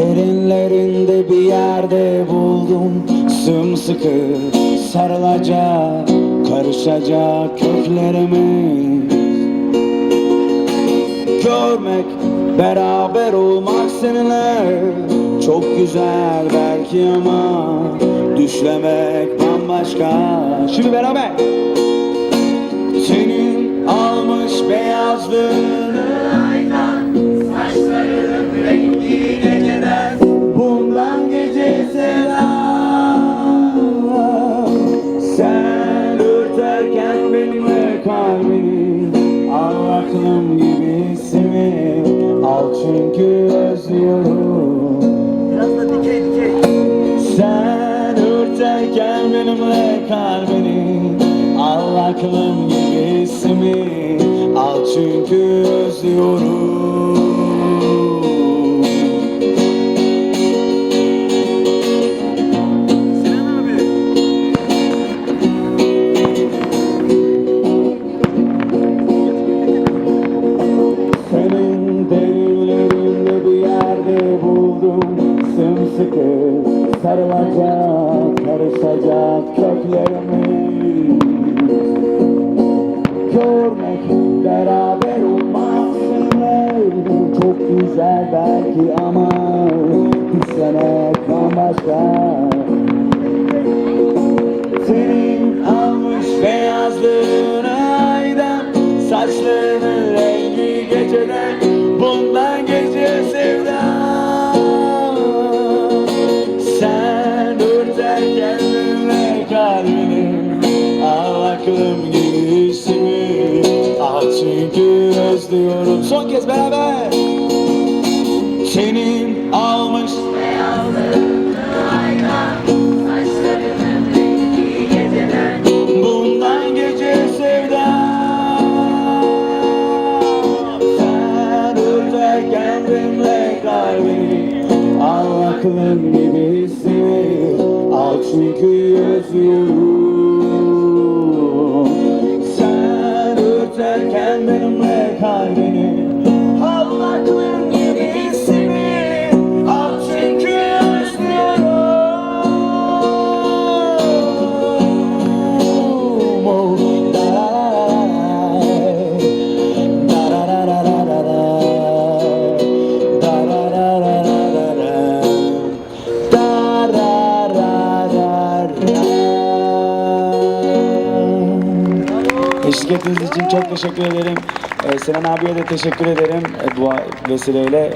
Derinlerinde bir yerde buldum Sımsıkı sarılacak Karışacak köklerimiz Görmek, beraber olmak seninle Çok güzel belki ama Düşlemek bambaşka. Şimdi beraber. Senin almış beyazlığı ürterken benimle kalbini Al aklım gibi hissimi Al çünkü özlüyorum. Biraz da dikey dikey. Sen ürterken benimle kalbini Al aklım gibi hissimi Al çünkü özlüyorum sarılacak, karışacak köklerimi Görmek, beraber olmak Çok güzel belki ama Düşlemek bambaşka. Senin almış beyazlığını aydan Saçlarının rengi geceden Bundan istiyorum son kez beraber. Senin almış. Bundan gece sevdam Sen öldürken benimle kalbini Al aklım gibi hissi Al çünkü yazıyorum Kendime kalbini. Allah'ım Eşlik ettiğiniz için çok teşekkür ederim. Ee, Sinan abiye de teşekkür ederim e, bu vesileyle.